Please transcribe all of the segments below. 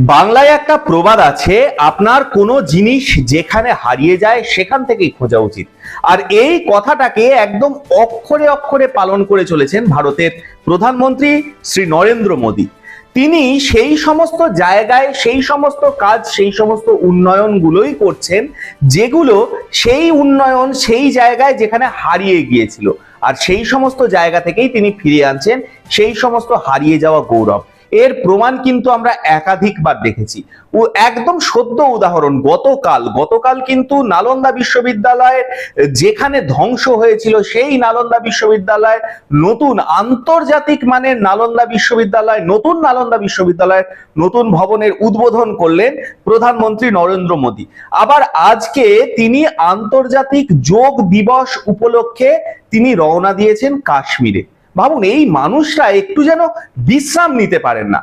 বাংলায় একটা প্রবাদ আছে, আপনার কোনো জিনিস যেখানে হারিয়ে যায় সেখান থেকেই খোঁজা উচিত। আর এই কথাটাকে একদম অক্ষরে অক্ষরে পালন করে চলেছেন ভারতের প্রধানমন্ত্রী শ্রী নরেন্দ্র মোদী। তিনি সেই সমস্ত জায়গায়, সেই সমস্ত কাজ, সেই সমস্ত উন্নয়নগুলোই করছেন, যেগুলো সেই উন্নয়ন, সেই জায়গায় যেখানে হারিয়ে গিয়েছিল। আর সেই সমস্ত জায়গা থেকেই তিনি ফিরিয়ে আনছেন, সেই সমস্ত হারিয়ে যাওয়া গৌরব। এর প্রমাণ কিন্তু আমরা একাধিকবার দেখেছি। ও একদম সদ্য উদাহরণ, গতকাল গতকাল কিন্তু নালন্দা বিশ্ববিদ্যালয়ের যেখানে ধ্বংস হয়েছিল, সেই নালন্দা বিশ্ববিদ্যালয় নতুন, আন্তর্জাতিক মানের নালন্দা বিশ্ববিদ্যালয়, নতুন নালন্দা বিশ্ববিদ্যালয়ের নতুন ভবনের উদ্বোধন করলেন প্রধানমন্ত্রী নরেন্দ্র মোদী। আবার আজকে তিনি আন্তর্জাতিক যোগ দিবস উপলক্ষে তিনি রওনা দিয়েছেন কাশ্মীরে। ভাবুন, এই মানুষরা একটু যেন বিশ্রাম নিতে পারেন না।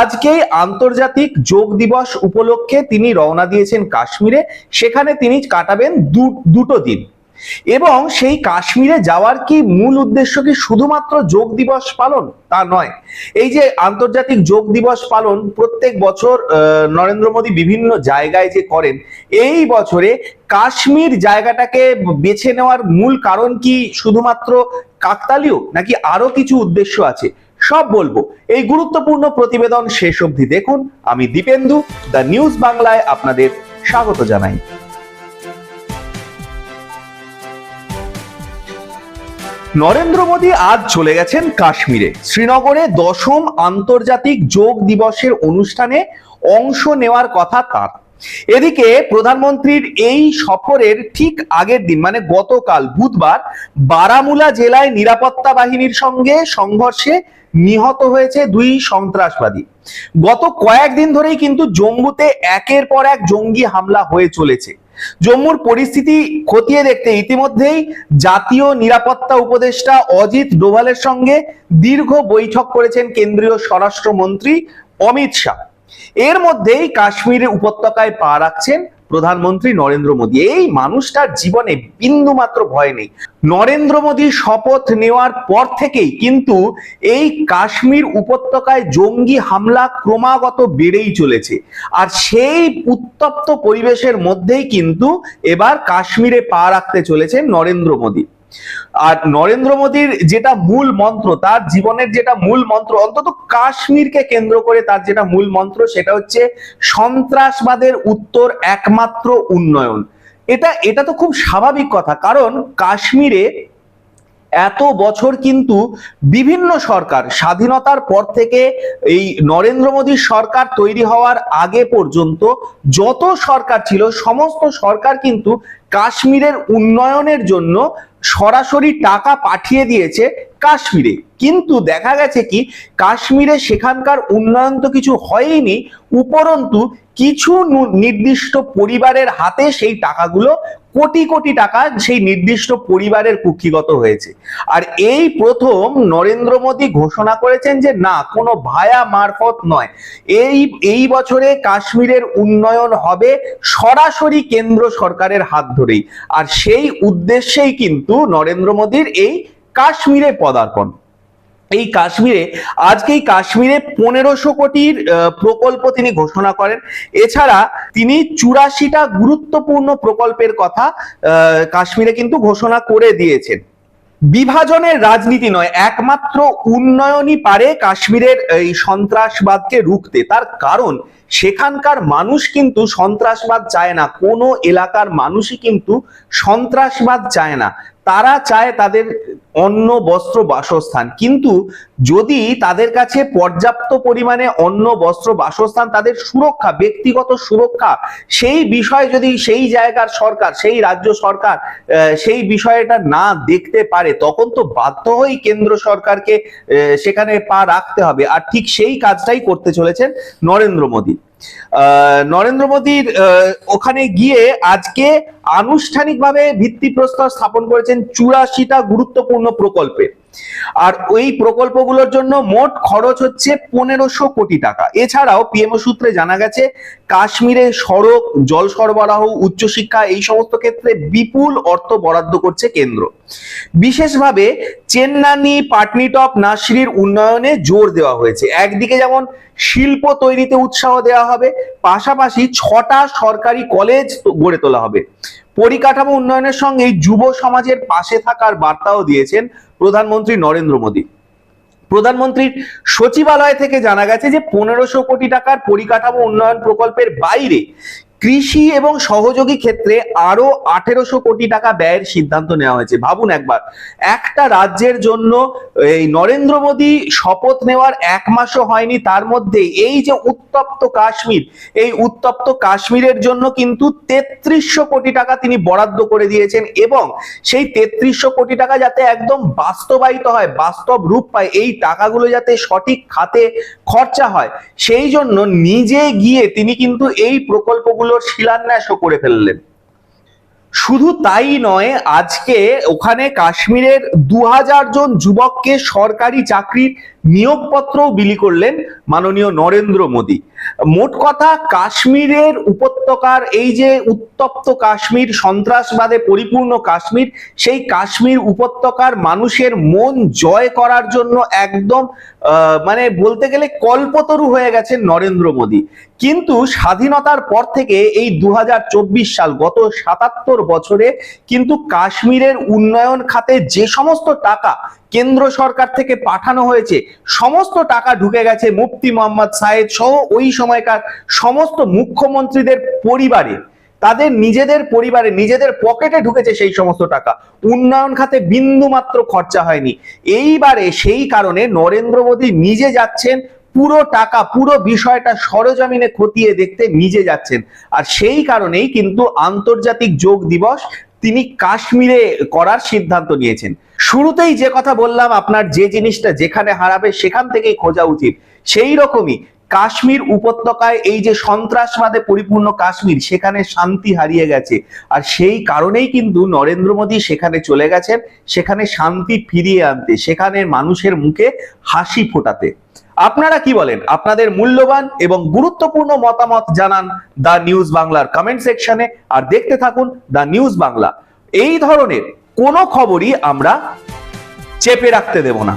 আজকেই আন্তর্জাতিক যোগ দিবস উপলক্ষে তিনি রওনা দিয়েছেন কাশ্মীরে। সেখানে তিনি কাটাবেন দুটো দিন। এবং সেই কাশ্মীরে যাওয়ার কি মূল উদ্দেশ্য কি শুধুমাত্র যোগ দিবস পালন? তা নয়। এই যে আন্তর্জাতিক যোগ দিবস পালন প্রত্যেক বছর নরেন্দ্র মোদী বিভিন্ন জায়গায় যে করেন, এই বছরে কাশ্মীর জায়গাটাকে বেছে নেওয়ার মূল কারণ কি শুধুমাত্র কাকতালীয় নাকি আরও কিছু উদ্দেশ্য আছে? সব বলব। এই গুরুত্বপূর্ণ প্রতিবেদন শেষ অবধি দেখুন। আমি দীপেন্দু, দ্য নিউজ বাংলায় আপনাদের স্বাগত জানাই। নরেন্দ্র মোদী আজ চলে গেছেন কাশ্মীরে। শ্রীনগরে দশম আন্তর্জাতিক যোগ দিবসের অনুষ্ঠানে অংশ নেওয়ার কথা তার। এদিকে প্রধানমন্ত্রীর এই সফরের ঠিক আগের দিন মানে গতকাল বুধবার, বারামুলা জেলায় নিরাপত্তা বাহিনীর সঙ্গে সংঘর্ষে নিহত হয়েছে দুই সন্ত্রাসবাদী। গত কয়েকদিন ধরেই কিন্তু জম্মুতে একের পর এক জঙ্গি হামলা হয়ে চলেছে। জম্মুর পরিস্থিতি খতিয়ে দেখতে ইতিমধ্যেই জাতীয় নিরাপত্তা উপদেষ্টা অজিত ডোভালের সঙ্গে দীর্ঘ বৈঠক করেছেন কেন্দ্রীয় স্বরাষ্ট্রমন্ত্রী অমিত শাহ। এর মধ্যেই কাশ্মীরের উপত্যকায় পা রাখছেন প্রধানমন্ত্রী নরেন্দ্র মোদী। এই মানুষটার জীবনে বিন্দু মাত্র ভয় নেই। নরেন্দ্র মোদী শপথ নেওয়ার পর থেকেই কিন্তু এই কাশ্মীর উপত্যকায় জঙ্গি হামলা ক্রমাগত বেড়েই চলেছে। আর সেই উত্তপ্ত পরিবেশের মধ্যেই কিন্তু এবার কাশ্মীরে পা রাখতে চলেছে নরেন্দ্র মোদী। আর নরেন্দ্র মোদীর যেটা মূল মন্ত্র, তার জীবনের যেটা মূল মন্ত্র, অন্তত কাশ্মীরকে কেন্দ্র করে তার যেটা মূল মন্ত্র সেটা হচ্ছে সন্ত্রাসবাদের উত্তর একমাত্র উন্নয়ন। এটা এটা তো খুব স্বাভাবিক কথা, কারণ কাশ্মীরে এত বছর কিন্তু বিভিন্ন সরকার স্বাধীনতার পর থেকে এই নরেন্দ্র মোদীর সরকার তৈরি হওয়ার আগে পর্যন্ত যত সরকার ছিল, সমস্ত সরকার কিন্তু কাশ্মীরের উন্নয়নের জন্য সরাসরি টাকা পাঠিয়ে দিয়েছে কাশ্মীরে। কিন্তু দেখা গেছে কি, কাশ্মীরে সেখানকার উন্নয়ন তো কিছু হয়নি উপরন্তু কিছু নির্দিষ্ট পরিবারের হাতে সেই টাকাগুলো কোটি কোটি টাকা সেই নির্দিষ্ট পরিবারের কুক্ষিগত হয়েছে। আর এই প্রথম নরেন্দ্র মোদী ঘোষণা করেছেন যে, না, কোনো ভায়া মারফত নয়। এই এই বছরে কাশ্মীরের উন্নয়ন হবে সরাসরি কেন্দ্র সরকারের হাত ধরেই। আর সেই উদ্দেশ্যেই কিন্তু নরেন্দ্র মোদীর এই কাশ্মীরে পদার্পণ। এই কাশ্মীরে আজকেই কাশ্মীরে পনেরোশো কোটির প্রকল্প তিনি ঘোষণা করেন। এছাড়া তিনি চুরাশিটা গুরুত্বপূর্ণ প্রকল্পের কথা কাশ্মীরে কিন্তু ঘোষণা করে দিয়েছেন। বিভাজনের রাজনীতি নয়, একমাত্র উন্নয়নই পারে কাশ্মীরের এই সন্ত্রাসবাদকে রুখতে। তার কারণ, সেখানকার মানুষ কিন্তু সন্ত্রাসবাদ চায় না, কোনো এলাকার মানুষই কিন্তু সন্ত্রাসবাদ চায় না। তারা চায় তাদের অন্ন বস্ত্র বাসস্থান। কিন্তু যদি তাদের কাছে পর্যাপ্ত পরিমাণে অন্ন বস্ত্র বাসস্থান, তাদের সুরক্ষা, ব্যক্তিগত সুরক্ষা, সেই বিষয় যদি সেই জায়গার সরকার, সেই রাজ্য সরকার সেই বিষয়টা না দেখতে পারে, তখন তো বাধ্য হয়েই কেন্দ্র সরকারকে সেখানে পা রাখতে হবে। আর ঠিক সেই কাজটাই করতে চলেছেন নরেন্দ্র মোদী। নরেন্দ্র মোদীর ওখানে গিয়ে আজকে আনুষ্ঠানিকভাবে ভিত্তিপ্রস্তর স্থাপন করেছেন চুরাশিটা গুরুত্বপূর্ণ প্রকল্পে। আর ওই প্রকল্পগুলোর জন্য মোট খরচ হচ্ছে পনেরোশো কোটি টাকা। এছাড়াও পিএমও সূত্রে জানা গেছে, কাশ্মীরে সড়ক, জল সরবরাহ, উচ্চশিক্ষা এই সমস্ত ক্ষেত্রে বিপুল অর্থ বরাদ্দ করছে কেন্দ্র। বিশেষভাবে চেন্নানি পাটনিটপ, নাসরির উন্নয়নে জোর দেওয়া হয়েছে। একদিকে যেমন শিল্প তৈরিতে উৎসাহ দেওয়া হবে, পাশাপাশি ছটা সরকারি কলেজ গড়ে তোলা হবে। পরিকাঠামো উন্নয়নের সঙ্গে যুব সমাজের পাশে থাকার বার্তাও দিয়েছেন প্রধানমন্ত্রী নরেন্দ্র মোদী। প্রধানমন্ত্রীর সচিবালয় থেকে জানা গেছে যে, পনেরোশো কোটি টাকার পরিকাঠামো উন্নয়ন প্রকল্পের বাইরে কৃষি এবং সহযোগী ক্ষেত্রে আরও আঠেরোশো কোটি টাকা ব্যয়ের সিদ্ধান্ত নেওয়া হয়েছে। ভাবুন একবার, একটা রাজ্যের জন্য এই নরেন্দ্র মোদী শপথ নেওয়ার এক মাসও হয়নি, তার মধ্যে এই যে উত্তপ্ত কাশ্মীর, এই উত্তপ্ত কাশ্মীরের জন্য কিন্তু তেত্রিশশো কোটি টাকা তিনি বরাদ্দ করে দিয়েছেন এবং সেই তেত্রিশশো কোটি টাকা যাতে একদম বাস্তবায়িত হয়, বাস্তব রূপ পায়, এই টাকাগুলো যাতে সঠিক খাতে খরচা হয়, সেই জন্য নিজে গিয়ে তিনি কিন্তু এই প্রকল্পগুলোর শিলান্যাসও করে ফেললেন। শুধু তাই নয়, আজকে ওখানে কাশ্মীরের দু হাজার জন যুবককে সরকারি চাকরির নিয়োগপত্রও বিলি করলেন মাননীয় নরেন্দ্র মোদী। মোট কথা, কাশ্মীরের উপত্যকার এই যে উত্তপ্ত কাশ্মীর, সন্ত্রাসবাদে পরিপূর্ণ কাশ্মীর, সেই কাশ্মীর উপত্যকার মানুষের মন জয় করার জন্য একদম মানে বলতে গেলে কল্পতরু হয়ে গেছেন নরেন্দ্র মোদী। কিন্তু স্বাধীনতার পর থেকে এই দু হাজার চব্বিশ সাল, গত সাতাত্তর বছরে কিন্তু কাশ্মীরের উন্নয়ন খাতে যে সমস্ত টাকা কেন্দ্র সরকার থেকে পাঠানো হয়েছে। সমস্ত টাকা ঢুকে গেছে মুফতি মোহাম্মদ সাহেদ সহ ওই সময়কার সমস্ত মুখ্যমন্ত্রীদের পরিবারে। তাদের নিজেদের পরিবারে, নিজেদের পকেটে ঢুকেছে সেই সমস্ত টাকা। উন্নয়ন খাতে বিন্দু মাত্র খরচা হয়নি। এইবারে সেই কারণে নরেন্দ্র মোদী নিজে যাচ্ছেন, পুরো টাকা, পুরো বিষয়টা সরজমিনে খতিয়ে দেখতে নিজে যাচ্ছেন। আর সেই কারণেই কিন্তু আন্তর্জাতিক যোগ দিবস তিনি কাশ্মীরে করার সিদ্ধান্ত নিয়েছেন। শুরুতেই যে কথা বললাম, আপনার যে জিনিসটা যেখানে হারাবে সেখান থেকেই খোঁজা উচিত। সেই রকমই কাশ্মীর উপত্যকায় এই যে সন্ত্রাসবাদে পরিপূর্ণ কাশ্মীর, সেখানে শান্তি হারিয়ে গেছে। আর সেই কারণেই কিন্তু নরেন্দ্র মোদী সেখানে চলে গেছেন, সেখানে শান্তি ফিরিয়ে আনতে সেখানের মানুষের মুখে হাসি ফোটাতে। আপনারা কি বলেন? আপনাদের মূল্যবান এবং গুরুত্বপূর্ণ মতামত জানান দা নিউজ বাংলার কমেন্ট সেকশনে আর দেখতে থাকুন দা নিউজ বাংলা। এই ধরনের কোনো খবরই আমরা চেপে রাখতে দেব না।